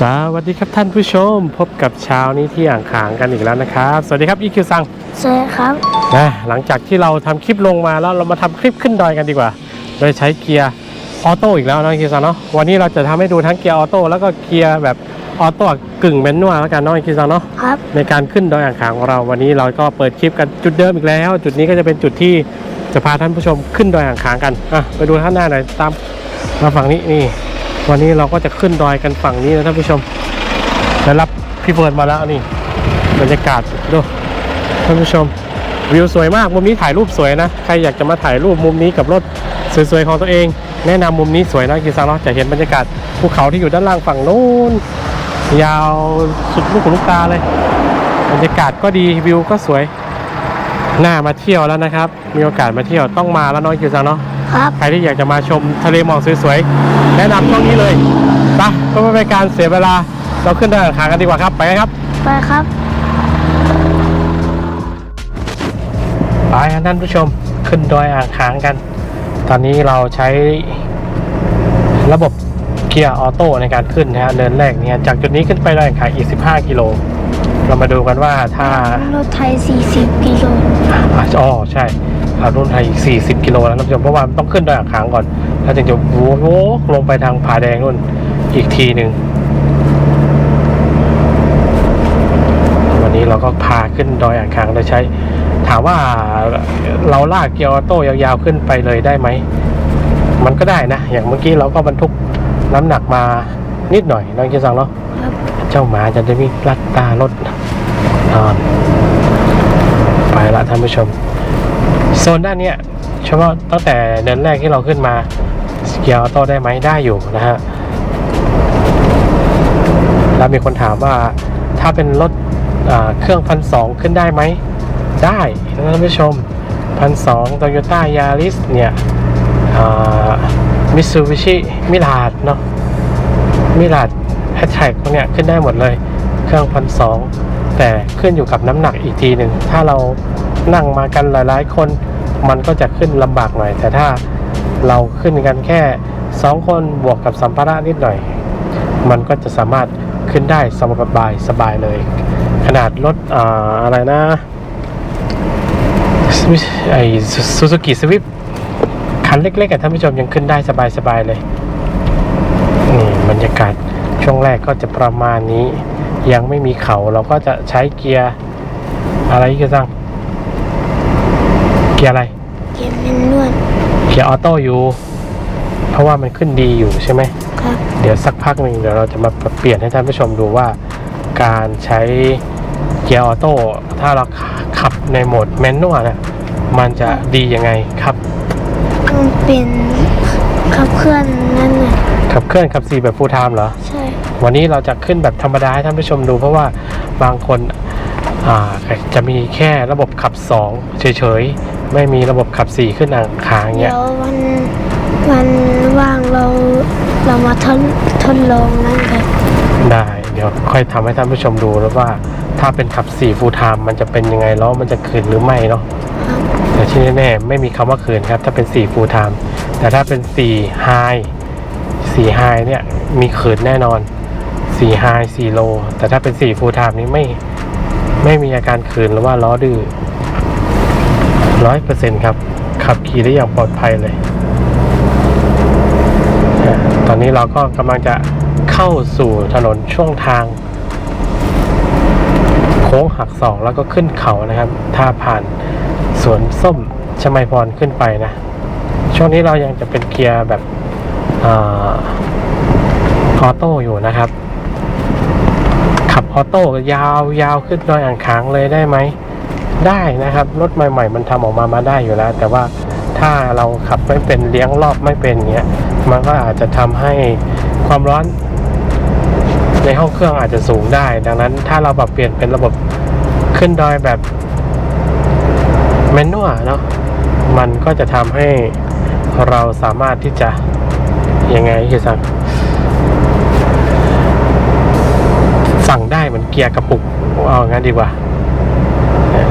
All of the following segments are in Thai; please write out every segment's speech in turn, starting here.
สวัสดีครับท่านผู้ชมพบกับเช้านี้ที่อ่างขางกันอีกแล้วนะครับ สวัสดีครับอีคิวซังสวัสดีครับนะหลังจากที่เราทำคลิปลงมาแล้วเรามาทำคลิปขึ้นดอยกันดีกว่า โดยใช้เกียร์ออโต้อีกแล้วนะอีคิวซังเนาะวันนี้เราจะทำให้ดูทั้งเกียร์ออโต้แล้วก็เกียร์แบบออโต้กึ่งแมนนวลแล้วกันเนาะอีคิวซังเนาะครับในการขึ้นดอยอ่างขางของเราวันนี้เราก็เปิดคลิปกันจุดเดิมอีกแล้ว จุดนี้ก็จะเป็นจุดที่จะพาท่านผู้ชมขึ้นดอยอ่างขางกันอะไปดูท่านหน้าหน่อยตามมาฝั่งนี้นี่ วันนี้เราก็จะขึ้นดอยกันฝั่งนี้นะท่านผู้ชมได้รับพี่เฟิร์นมาแล้วนี่บรรยากาศดูท่านผู้ชมวิวสวยมากมุมนี้ถ่ายรูปสวยนะใครอยากจะมาถ่ายรูปมุมนี้กับรถสวยๆของตัวเอง แนะนำมุมนี้สวยนะกิซังเนาะจะเห็นบรรยากาศภูเขาที่อยู่ด้านล่างฝั่งนู้นยาวสุดลูกหูลูกตาเลย บรรยากาศก็ดีวิวก็สวยน่ามาเที่ยวแล้วนะครับ มีโอกาสมาเที่ยวต้องมาแล้วน้อยคิวซังเนาะ ครับ ใครที่อยากจะมาชมทะเลหมอกสวยๆ แนะนำช่องนี้เลยไปเพื่อไม่เป็นการเสียเวลา เราขึ้นดอยอ่างขางกันดีกว่าครับ ไปกันครับ ไปครับ ไปครับท่านผู้ชม ขึ้นดอยอ่างขางกัน ตอนนี้เราใช้ระบบเกียร์ออโต้ในการขึ้นนะฮะเดินแรกเนี่ยจากจุดนี้ขึ้นไปดอยอ่างขางอีก 15 กิโล เรามาดูกันว่าถ้ารถไทย 40 กิโลอะอ๋อ ใช่ เอารุ่นไทยอีก 40 กิโลแล้วท่านผู้ชมเพราะว่ามันต้องขึ้นดอยอ่างขางก่อน แล้วถึงจะโวกลงไปทางผาแดงนู่นอีกทีหนึ่งวันนี้เราก็พาขึ้นดอยอ่างขางโดยใช้ ถามว่าเราลากเกียร์ออโต้ยาวๆขึ้นไปเลยได้ไหม มันก็ได้นะ อย่างเมื่อกี้เราก็บรรทุกน้ำหนักมานิดหน่อยน้องเกียร์สังเนาะเจ้าหมาจะได้ม่ลัดตารถนอนไปละท่านผู้ชม โซนด้านเนี้ยเฉพาะตั้งแต่เดินแรกที่เราขึ้นมาเกียร์ออโต้ได้ไหมได้อยู่นะฮะแล้วมีคนถามว่าถ้าเป็นรถเครื่องพันสองขึ้นได้ไหม ได้นะท่านผู้ชมพันสองโตโยต้ายาริสเนี่ยมิตซูบิชิมิลาดเนาะมิลาดแฮชแท็กพวกเนี้ยขึ้นได้หมดเลย เครื่องพันสอง แต่ขึ้นอยู่กับน้ำหนักอีกทีหนึ่งถ้าเรานั่งมากันหลาย ๆ คนมันก็จะขึ้นลำบากหน่อย แต่ถ้าเราขึ้นกันแค่ 2 คนบวกกับสัมภาระนิดหน่อย มันก็จะสามารถขึ้นได้สบายสบายเลย ขนาดรถออะไรนะไอซูซูกิสวิปคันเล็กๆกับท่านผู้ชมยังขึ้นได้สบายๆเลยนี่บรรยากาศ ช่วงแรกก็จะประมาณนี้ ยังไม่มีเขาเราก็จะใช้เกียร์อะไรกันบ้างเกียร์อะไร เกมเป็นนวดเกียร์ออโต้อยู่ เพราะว่ามันขึ้นดีอยู่ใช่ไหม ครับ เดี๋ยวสักพักหนึ่งเดี๋ยวเราจะมาเปลี่ยนให้ท่านผู้ชมดูว่าการใช้เกียร์ออโต้ถ้าเราขับในโหมดแมนนวลน่ะมันจะดียังไงครับมันเป็นขับเคลื่อนนั่นน่ะขับเคลื่อนขับสี่แบบฟูลไทม์เหรอ ใช่ วันนี้เราจะขึ้นแบบธรรมดาให้ท่านผู้ชมดู เพราะว่าบางคนอ่าจะมีแค่ระบบขับ 2 เฉยๆ ไม่มีระบบขับ 4 ขึ้นอ่างขางเดี๋เงี้ยยววันวันว่างเราเรามาทดทดลองนั่นกันได้ เดี๋ยวค่อยทำให้ท่านผู้ชมดูแล้วว่าถ้าเป็นขับ4 full time มันจะเป็นยังไงแล้วมันจะคืนหรือไม่เนาะครับแต่ที่แน่ๆไม่มีคำว่าคืนครับ ถ้าเป็น4 full time แต่ถ้าเป็น4 high 4 high เนี่ยมีคืนแน่นอน 4 high 4 low แต่ถ้าเป็น4 full time นี้ไม่ไม่มีอาการคืนหรือว่าล้อดื้อร้อยเปอร์เซ็นต์ครับ ขับขี่ได้อย่างปลอดภัยเลย ตอนนี้เราก็กำลังจะเข้าสู่ถนนช่วงทาง โค้งหักศอกแล้วก็ขึ้นเขานะครับ ถ้าผ่านสวนส้มชมัยพรขึ้นไปนะ ช่วงนี้เรายังจะเป็นเกียร์แบบออโต้อยู่นะครับ ออโต้ยาวยาวขึ้นดอยอ่างขางเลยได้ไหม ได้นะครับ รถใหม่ ๆ มันทำออกมามาได้อยู่แล้ว แต่ว่าถ้าเราขับไม่เป็นเลี้ยงรอบไม่เป็นเงี้ยมันก็อาจจะทำให้ความร้อน ในห้องเครื่องอาจจะสูงได้ ดังนั้นถ้าเราปรับเปลี่ยนเป็นระบบขึ้นดอยแบบแมนนวลเนาะมันก็จะทำให้เราสามารถที่จะยังไงคือสั่ง สั่งได้เหมือนเกียร์กระปุกเอางั้นดีกว่า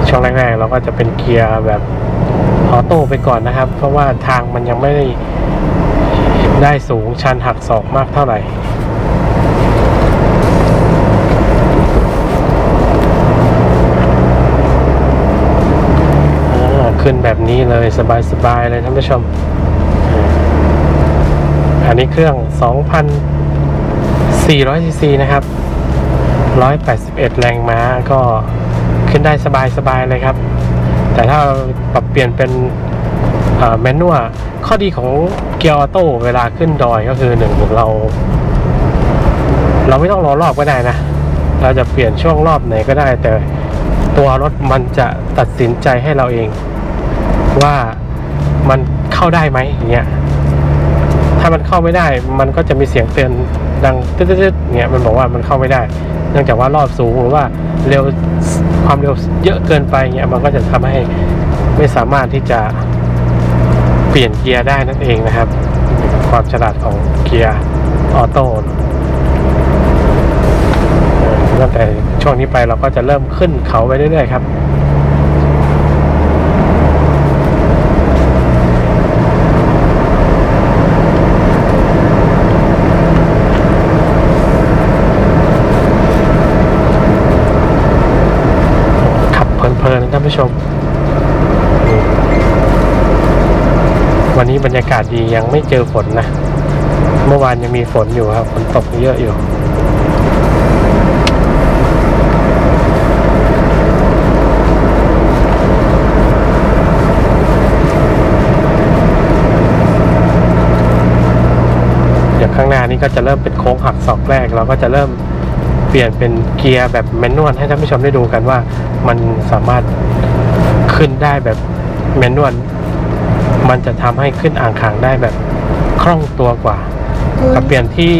ช่องแรกๆเราก็จะเป็นเกียร์แบบออโต้ไปก่อนนะครับ เพราะว่าทางมันยังไม่ได้ได้สูงชันหักศอกมากเท่าไหร่ขึ้นแบบนี้เลยสบายๆเลยท่านผู้ชม อันนี้เครื่อง 2,400ซีซีนะครับ 181 แรงม้าก็ขึ้นได้สบายๆเลยครับ แต่ถ้าเราปรับเปลี่ยนเป็นแมนนวลข้อดีของเกียร์ออโต้เวลาขึ้นดอยก็คือหนึ่งเรา เราไม่ต้องรอรอบก็ได้นะ เราจะเปลี่ยนช่วงรอบไหนก็ได้ แต่ตัวรถมันจะตัดสินใจให้เราเอง ว่ามันเข้าได้ไหมอย่างเงี้ยถ้ามันเข้าไม่ได้มันก็จะมีเสียงเตือน ดังตึ๊ดๆเนี่ยมันบอกว่ามันเข้าไม่ได้ เนื่องจากว่ารอบสูงหรือว่าเร็วความเร็วเยอะเกินไปเนี่ยมันก็จะทำให้ไม่สามารถที่จะเปลี่ยนเกียร์ได้นั่นเองนะครับ ความฉลาดของเกียร์ออโต้ตั้งแต่ช่วงนี้ไปเราก็จะเริ่มขึ้นเขาไปเรื่อยๆครับ ลินๆนะท่านผู้ชม วันนี้บรรยากาศดียังไม่เจอฝนนะ เมื่อวานยังมีฝนอยู่ครับ ฝนตกเยอะอยู่อย่างข้างหน้านี้ก็จะเริ่มเป็นโค้งหักศอกแรก เราก็จะเริ่มเปลี่ยนเป็นเกียร์แบบแมนนวลให้ท่านผู้ชมได้ดูกันว่า มันสามารถขึ้นได้แบบแมนนวลมันจะทำให้ขึ้นอ่างขางได้แบบคล่องตัวกว่ากับเปลี่ยนที่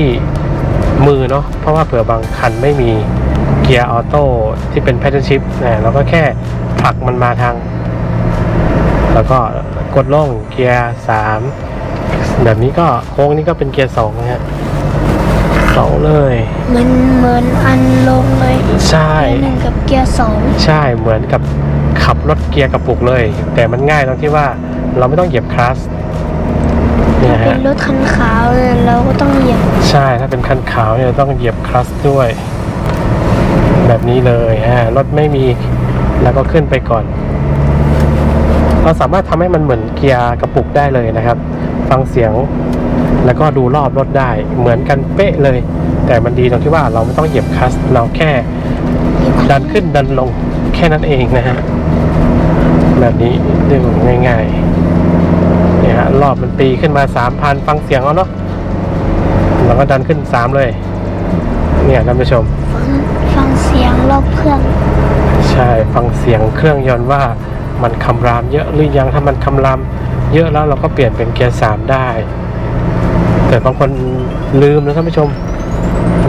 มือเนาะเพราะว่าเผื่อบางคันไม่มีเกียร์ออโต้ที่เป็นแพทเทิร์นชิพนะเราก็แค่ผลักมันมาทาง แล้วก็กดลงเกียร์สามแบบนี้ก็โค้งนี้ก็เป็นเกียร์สองนะฮะ สองเลย มันเหมือนอันลงเลยใช่ เกียร์หนึ่งกับเกียร์สองใช่เหมือนกับขับรถเกียร์กระปุกเลย แต่มันง่ายตรงที่ว่าเราไม่ต้องเหยียบคลัสเนี่ยเป็ฮะนรถคันขาวเนี่ยเราก็ต้องเหยียบใช่ถ้าเป็นคันขาวเนี่ยต้องเหยียบคลัสด้วย แบบนี้เลยฮะรถไม่มีแล้วก็ขึ้นไปก่อน เราสามารถทำให้มันเหมือนเกียร์กระปุกได้เลยนะครับ ฟังเสียง แล้วก็ดูรอบรถได้เหมือนกันเป๊ะเลย แต่มันดีตรงที่ว่าเราไม่ต้องเหยียบคลัสเราแค่เหยียบดันขึ้นดันลงแค่นั้นเองนะฮะแบบนี้ดึงง่ายๆเนี่ยฮะรอบมันตีขึ้นมาสามพันฟังเสียงเอาเนาะเราก็ดันขึ้นสามเลย เนี่ยท่านผู้ชมฟังฟังเสียงรอบเครื่อง ใช่ฟังเสียงเครื่องยนต์ว่ามันคำรามเยอะหรือยังถ้ามันคำรามเยอะแล้วเราก็เปลี่ยนเป็นเกียร์สามได้ แต่บางคนลืมนะท่านผู้ชม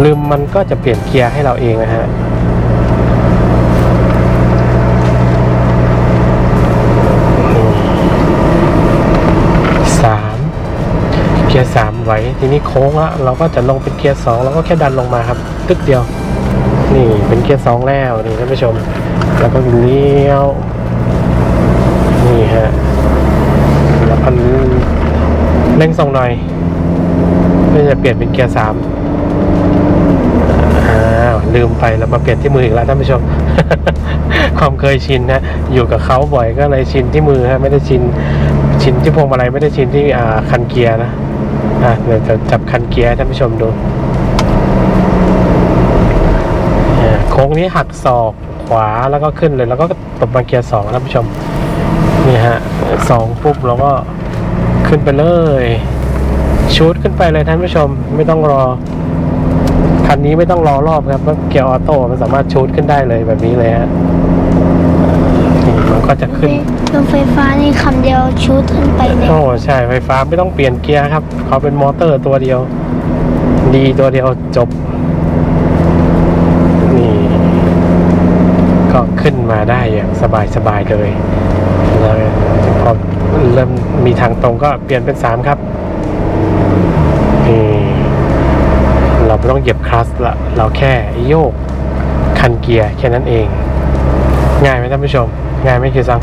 ลืมมันก็จะเปลี่ยนเกียร์ให้เราเองนะฮะสามเกียร์สามไหวทีนี้โค้งละเราก็จะลงเป็นเกียร์สองเราก็แค่ดันลงมาครับ ตึกเดียว นี่เป็นเกียร์สองแล้วนี่ท่านผู้ชม แล้วก็เลี้ยวนี่ฮะแล้วก็เร่งส่งหน่อย เพื่จะเปลี่ยนเป็นเกียร์สามอ้าวลืมไปแล้วมาเปลี่ยนที่มืออีกแล้วท่านผู้ชม ความเคยชินนะอยู่กับเขาบ่อยก็เลยชินที่มือฮะไม่ได้ชินชินที่พวงมาลัยไม่ได้ชินที่อ่าคันเกียร์นะอะเดี๋ยวจะจับคันเกียร์ท่านผู้ชมดูโค้งนี้หักศอกขวาแล้วก็ขึ้นเลย แล้วก็ตบมาเกียร์สองท่านผู้ชมนี่ฮะสองปุ๊บเราก็ขึ้นไปเลย ชูดขึ้นไปเลยท่านผู้ชมไม่ต้องรอ คันนี้ไม่ต้องรอรอบครับเพราะเกียร์ออโต้มันสามารถชูดขึ้นได้เลยแบบนี้เลยฮะนี่มันก็จะขึ้นรถไฟฟ้านี่คำเดียวชูดขึ้นไปเนี่ยโอ้ใช่ไฟฟ้าไม่ต้องเปลี่ยนเกียร์ครับเขาเป็นมอเตอร์ตัวเดียว ดีตัวเดียวจบนี่ก็ขึ้นมาได้อย่างสบายสบายๆเลยแล้วพอเริ่มมีทางตรงก็เปลี่ยนเป็นสามครับนี่ เราไม่ต้องเหยียบคลัสละเราแค่โยกคันเกียร์แค่นั้นเอง ง่ายไหมท่านผู้ชม ง่ายไหมคือซัง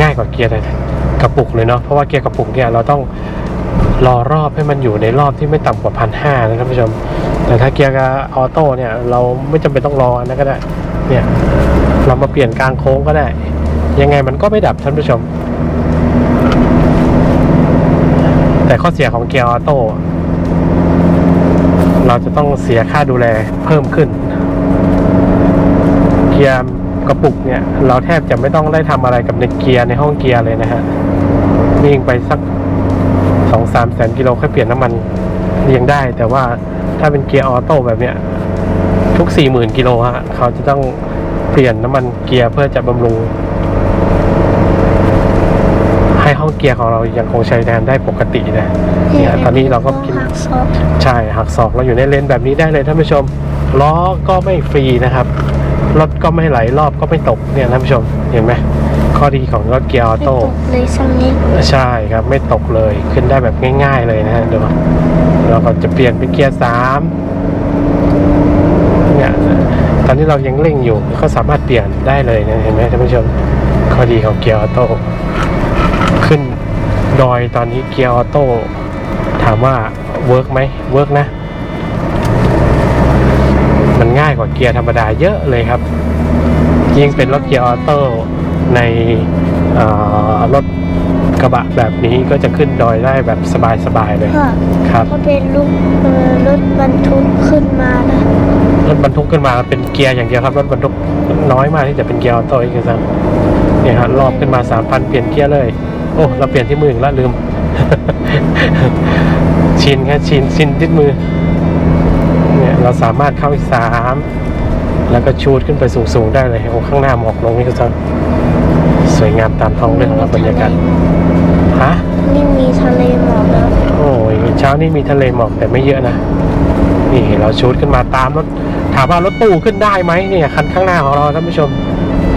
ง่ายกว่าเกียร์กระปุกเลยเนาะเพราะว่าเกียร์กระปุกเนี่ยเราต้องรอรอบให้มันอยู่ในรอบที่ไม่ต่ำกว่าพันห้านะท่านผู้ชม แต่ถ้าเกียร์กับออโต้เนี่ยเราไม่จำเป็นต้องรออันนะก็ได้ เนี่ยเรามาเปลี่ยนกลางโค้งก็ได้ ยังไงมันก็ไม่ดับท่านผู้ชม แต่ข้อเสียของเกียร์ออโต้เราจะต้องเสียค่าดูแลเพิ่มขึ้น เกียร์กระปุกเนี่ย เราแทบจะไม่ต้องได้ทำอะไรกับในเกียร์ในห้องเกียร์เลยนะฮะวิ่งไปสักสองสามแสนกิโลค่อยเปลี่ยนน้ำมันยังได้ แต่ว่าถ้าเป็นเกียร์ออโต้แบบเนี้ยทุกสี่หมื่นกิโลฮะเขาจะต้องเปลี่ยนน้ำมันเกียร์เพื่อจะบำรุง ให้ห้อง เกียร์ของเรายังคงใช้งานได้ปกตินะเนี่ยตอนนี้เราก็กินหักศอกใช่หักศอกเราอยู่ในเลนแบบนี้ได้เลยท่านผู้ชมล้อก็ไม่ฟรีนะครับรถก็ไม่ไหลรอบก็ไม่ตกเนี่ยท่านผู้ชมเห็นไหมข้อดีของรถเกียร์ออไม่ตโต้กเลยสักนิดใช่ครับไม่ตกเลยขึ้นได้แบบง่าย ๆ เลยนะฮะดูเราก็จะเปลี่ยนเป็นเกียร์สามเนี่ยตอนนี้เรายังเร่งอยู่ก็สามารถเปลี่ยนได้เลยนะเห็นไหมท่านผู้ชมข้อดีของเกียร์ออโต้ขึ้น ดอยตอนนี้เกียร์ออโต้ถามว่าเวิร์กไหมเวิร์กนะ มันง่ายกว่าเกียร์ธรรมดาเยอะเลยครับ ยิ่งเป็นรถเกียร์ออโต้ในเอ่อรถกระบะแบบนี้ก็จะขึ้นดอยได้แบบสบายๆเลยก็ครับก็เป็นลูกเอ่อรถบรรทุกขึ้นมานะรถบรรทุกขึ้นมาเป็นเกียร์อย่างเดียวครับ รถบรรทุกน้อยมากที่จะเป็นเกียร์ออโต้อีกครับเนี่ยฮะรอบขึ้นมาสามพันเปลี่ยนเกียร์เลย โอ้ เราเปลี่ยนที่มืออีกแล้วลืม ชินแค่ชินชินที่มือ เนี่ยเราสามารถเข้าอีกสามแล้วก็ชูดขึ้นไปสูงๆได้เลยโอ้ข้างหน้าหมอกลงนี่ก็จะสวยงามตามท้องเรื่องครับบรรยากาศฮะนี่มีทะเลหมอกแล้วโอ้ยเช้านี้มีทะเลหมอกแต่ไม่เยอะนะนี่เราชูดขึ้นมาตามรถถามว่ารถตู้ขึ้นได้ไหมเนี่ยคันข้างหน้าของเราท่านผู้ชม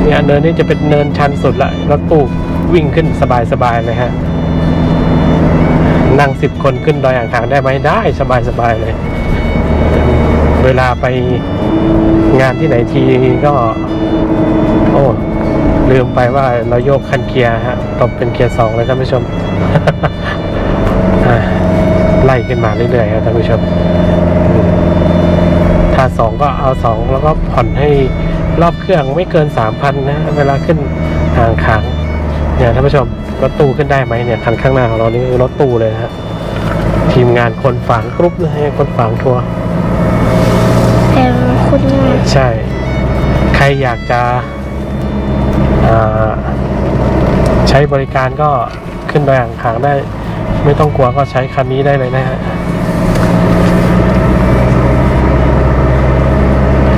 เนี่ยเนินนี้จะเป็นเนินชันสุดละรถตู้ วิ่งขึ้นสบายๆเลยฮะ นั่งสิบคนขึ้นดอยอ่างขางได้ไหมได้สบายๆเลย เวลาไปงานที่ไหนทีก็ โอ้ลืมไปว่าเราโยกคันเกียร์ฮะตบเป็นเกียร์สองเลยท่านผู้ชมไล่ขึ้นมาเรื่อยๆครับท่านผู้ชม ถ้าสองก็เอาสองแล้วก็ผ่อนให้รอบเครื่องไม่เกินสามพันนะ เวลาขึ้นทางขาง เนี่ยท่านผู้ชมรถตู้ขึ้นได้ไหมเนี่ยคันข้างหน้าของเรานี่คือรถตู้เลยนะฮะทีมงานคนฝางกรุ๊ปนะฮะคนฝางทัวร์แต่มันคุ้นง่ายใช่ ใครอยากจะอ่าใช้บริการก็ขึ้นดอยอ่างขางได้ ไม่ต้องกลัวก็ใช้คันนี้ได้เลยนะฮะ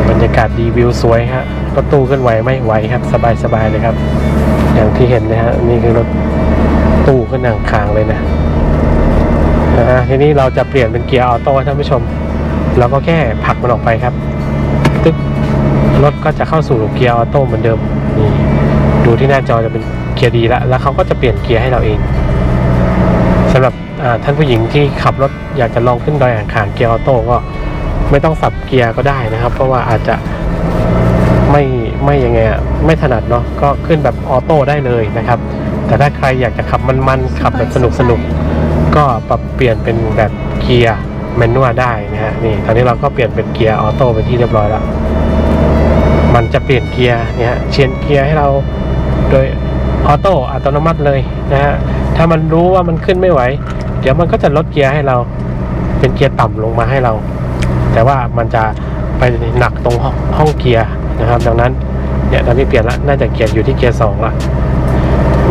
บรรยากาศดีวิวสวยฮะรถตู้ขึ้นไหวไหม่ไหวครับ สบายสบายเลยครับ อย่างที่เห็นนะฮะนี่คือรถตู้ขึ้นอ่างขางเลยนะนะฮะทีนี้เราจะเปลี่ยนเป็นเกียร์ออโต้ท่านผู้ชม เราก็แค่ผลักมันออกไปครับตึ๊กรถก็จะเข้าสู่เกียร์ออโต้เหมือนเดิมนี่ดูที่หน้าจอจะเป็นเกียร์ดีแล้วแล้วเขาก็จะเปลี่ยนเกียร์ให้เราเองสำหรับท่านผู้หญิงที่ขับรถอยากจะลองขึ้นดอยอ่างขางเกียร์ออโต้ก็ไม่ต้องสับเกียร์ก็ได้นะครับ เพราะว่าอาจจะไม่ ไม่ยังไงอะไม่ถนัดเนาะก็ขึ้นแบบออโต้ได้เลยนะครับ แต่ถ้าใครอยากจะขับมันๆขับแบบสนุกสนุกก็ปรับเปลี่ยนเป็นแบบเกียร์แมนนวลได้นะฮะนี่ตอนนี้เราก็เปลี่ยนเป็นเกียร์ออโต้เป็นที่เรียบร้อยแล้วมันจะเปลี่ยนเกียร์เนี่ยเชียนเกียร์ให้เราโดยออโต้อัตโนมัติเลยนะฮะถ้ามันรู้ว่ามันขึ้นไม่ไหว เดี๋ยวมันก็จะลดเกียร์ให้เรา เป็นเกียร์ต่ำลงมาให้เรา แต่ว่ามันจะไปหนักตรงห้องเกียร์นะครับ ดังนั้น เนี่ยตอนนี้เปลี่ยนละน่าจะเกียร์อยู่ที่เกียร์สองละ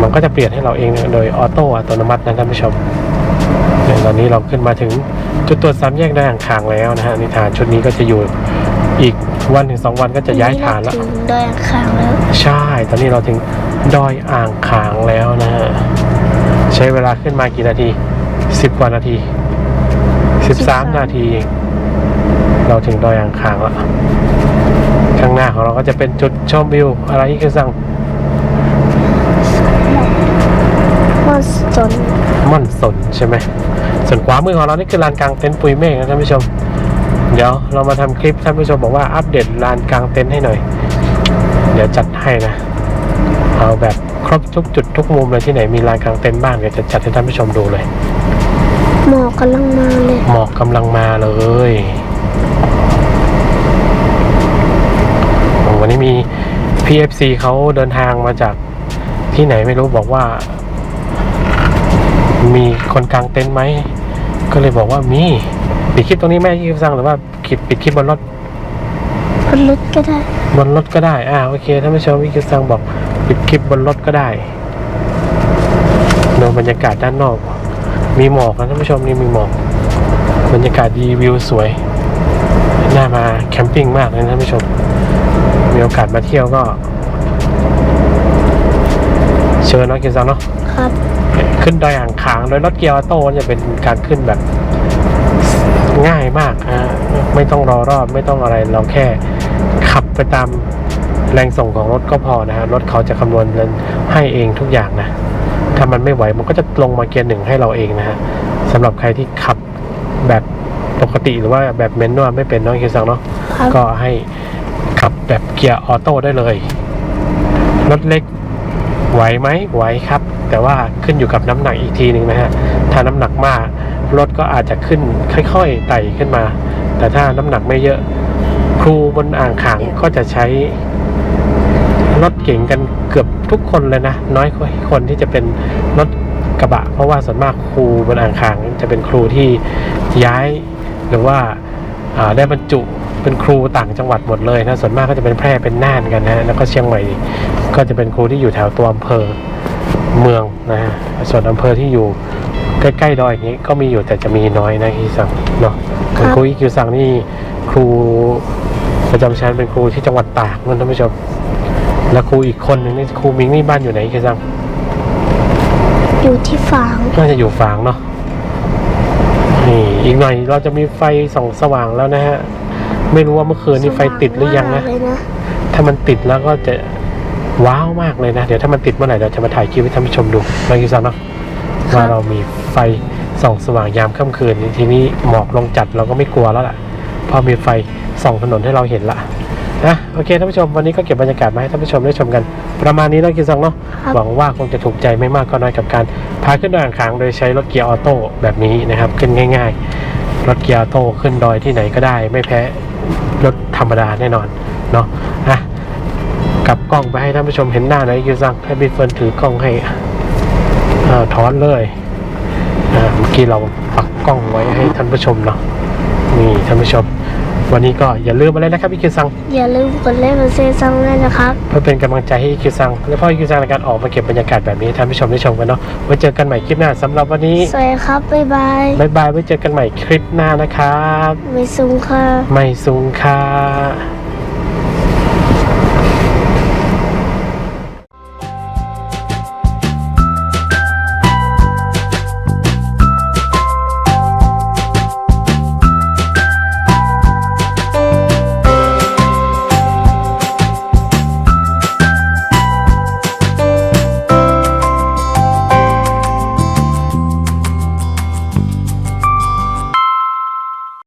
มันก็จะเปลี่ยนให้เราเองโดยออโต้อัตโนมัตินะท่านผู้ชมเนี่ยตอนนี้เราขึ้นมาถึงจุดตรวจสามแยกได้อ่างขางแล้วนะฮะนิทานชุดนี้ก็จะอยู่อีกวันถึงสองวันก็จะย้ายฐานละถึงดอยอ่างขางแล้ว ใช่ ตอนนี้เราถึงดอยอ่างขางแล้วนะฮะใช้เวลาขึ้นมากี่นาทีสิบกว่านาทีสิบสามนาทีเองเราถึงดอยอ่างขางแล้ว ข้างหน้าของเราก็จะเป็นจุดชมวิว อะไรอีกคือสั่งม่อนสนม่อนสนใช่ไหมส่วนขวามือของเรานี่คือลานกลางเต็นท์ปุยเมฆนะท่านผู้ชม เดี๋ยวเรามาทำคลิปท่านผู้ชมบอกว่าอัปเดตลานกลางเต็นท์ให้หน่อย เดี๋ยวจัดให้นะ เอาแบบครบทุกจุดทุกมุมเลยที่ไหนมีลานกลางเต็นท์บ้างเดี๋ยวจะจัดให้ท่านผู้ชมดูเลยหมอกกำลังมาเลยหมอกกำลังมาเลยโอ้วั นนี้มี PFC เขาเดินทางมาจากที่ไหนไม่รู้บอกว่า มีคนกลางเต็นท์ไหม ก็เลยบอกว่ามีปิดคลิปตรงนี้แม่ยี่ซังหรือว่าคลิปปิดคลิปบนรถบนรถก็ได้ บนรถก็ได้ อ่าโอเคท่านผู้ชมวิคิวซังบอกปิดคลิปบนรถก็ได้ดูบรรยากาศด้านนอก มีหมอกนะท่านผู้ชมนี่มีหมอก บรรยากาศดีวิวสวย น่ามาแคมปิ้งมากเลยนะท่านผู้ชม มีโอกาสมาเที่ยวก็ เชิญเนาะกินซังเนาะครับ ขึ้นดอยอ่างขางโดยรถเกียร์ออโต้จะเป็นการขึ้นแบบ ง่ายมากฮะไม่ต้องรอรอบไม่ต้องอะไรเราแค่ ขับไปตามแรงส่งของรถก็พอนะฮะรถเขาจะคำนวณให้เองทุกอย่างนะถ้ามันไม่ไหวมันก็จะลงมาเกียร์หนึ่งให้เราเองนะฮะสำหรับใครที่ขับแบบปกติหรือว่าแบบเมนนวลไม่เป็นเน้องคิวซังเนาะครับก็ให้ ขับแบบเกียร์ออโต้ได้เลย รถเล็กไหวไหมไหวครับ แต่ว่าขึ้นอยู่กับน้ำหนักอีกทีหนึ่งนะฮะ ถ้าน้ำหนักมาก รถก็อาจจะขึ้นค่อยๆไต่ขึ้นมา แต่ถ้าน้ำหนักไม่เยอะ ครูบนอ่างขางก็จะใช้รถเก่งกันเกือบทุกคนเลยนะ น้อยคนที่จะเป็นรถกระบะ เพราะว่าส่วนมากครูบนอ่างขางจะเป็นครูที่ย้ายหรือว่าอ่าได้บรรจุ เป็นครูต่างจังหวัดหมดเลยนะส่วนมากก็จะเป็นแพร่เป็นน่านกันนะแล้วก็เชียงใหม่ก็จะเป็นครูที่อยู่แถวตัวอำเภอเมืองนะฮะส่วนอำเภอที่อยู่ใกล้ๆดอยอย่างนี้ก็มีอยู่แต่จะมีน้อยนะคิวซังเนาะส่วนครูอีคิวซังนี่ครูประจำชั้นเป็นครูที่จังหวัดตากนั่นท่านผู้ชมแล้วครูอีกคนหนึ่งนี่ครูมิงนี่บ้านอยู่ไหนคิวซังอยู่ที่ฝางน่าจะอยู่ฝางเนาะนี่อีกหน่อยเราจะมีไฟส่องสว่างแล้วนะฮะ ไม่รู้ว่าเมื่อคืนนี่ไฟติดหรือยังนะสว่างมากเลยนะ ถ้ามันติดแล้วก็จะว้าวมากเลยนะ เดี๋ยวถ้ามันติดเมื่อไหร่เราจะมาถ่ายคลิปให้ท่านผู้ชมดูนะคิวซังเนาะว่าเรามีไฟส่องสว่างยามค่ำคืนทีนี้หมอกลงจัดเราก็ไม่กลัวแล้วล่ะเพราะมีไฟส่องถนนให้เราเห็นละนะโอเคท่านผู้ชมวันนี้ก็เก็บบรรยากาศมาให้ท่านผู้ชมได้ชมกัน ประมาณนี้นะคิวซังเนาะครับหวังว่าคงจะถูกใจไม่มากก็น้อยกับการพาขึ้นดอยอ่างขางโดยใช้รถเกียร์ออโต้แบบนี้นะครับขึ้นง่าย ๆรถเกียร์ออโต้ขึ้นดอยที่ไหนก็ได้ไม่แพ้ รถธรรมดาแน่นอนเนาะอะกลับกล้องไปให้ท่านผู้ชมเห็นหน้าหน่อยยูซังให้พี่เฟิร์นถือกล้องให้อ่าถอนเลยอ่าเมื่อกี้เราปักกล้องไว้ให้ท่านผู้ชมเนาะนี่ท่านผู้ชม วันนี้ก็อย่าลืมอะไรนะครับพี่คิวซังอย่าลืมกดไลค์กดแชร์ซังด้วยนะครับ เพื่อเป็นกำลังใจให้คิวซังและพ่อคิวซังในการออกมาเก็บบรรยากาศแบบนี้ให้ท่านผู้ชมได้ชมกันเนาะไว้เจอกันใหม่คลิปหน้าสำหรับวันนี้สวัสดีครับบ๊ายบายบ๊ายบายไว้เจอกันใหม่คลิปหน้านะครับ ไม่ซุงค่ะ ไม่สูงค่ะ